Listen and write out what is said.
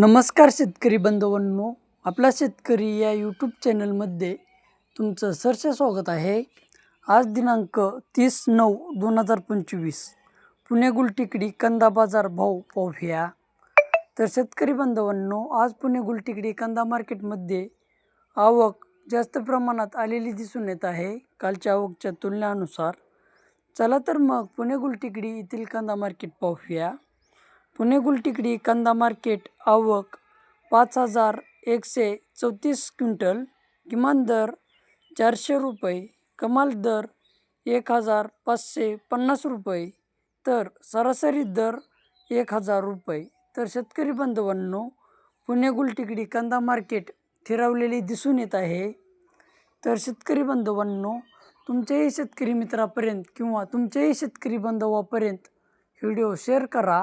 नमस्कार शेतकरी बंधवांनो आपला शेतकरी या यूट्यूब चॅनलमध्ये तुमचं सरस स्वागत आहे. आज दिनांक तीस नऊ दोन हजार पंचवीस पुणे गुलटिकडी कांदा बाजार भाव पाहूया तर शेतकरी बांधवांनो आज पुणे गुलटिकडी कांदा मार्केटमध्ये आवक जास्त प्रमाणात आलेली दिसून येत आहे कालच्या आवकच्या तुलनेनुसार. चला तर मग पुणे गुलटिकडी येथील कांदा मार्केट पाहूया पुणे गुलटिकडी कांदा मार्केट आवक पाच हजार एकशे चौतीस क्विंटल किमान दर चारशे रुपये कमाल दर एक हजार पाचशे पन्नास रुपये तर सरासरी दर एक हजार रुपये. तर शेतकरी बांधवांनो पुणे गुलटिकडी कांदा मार्केट फिरवलेली दिसून येत आहे. तर शेतकरी बांधवांनो तुमच्याही शेतकरी मित्रापर्यंत किंवा तुमच्याही शेतकरी बांधवापर्यंत व्हिडिओ शेअर करा.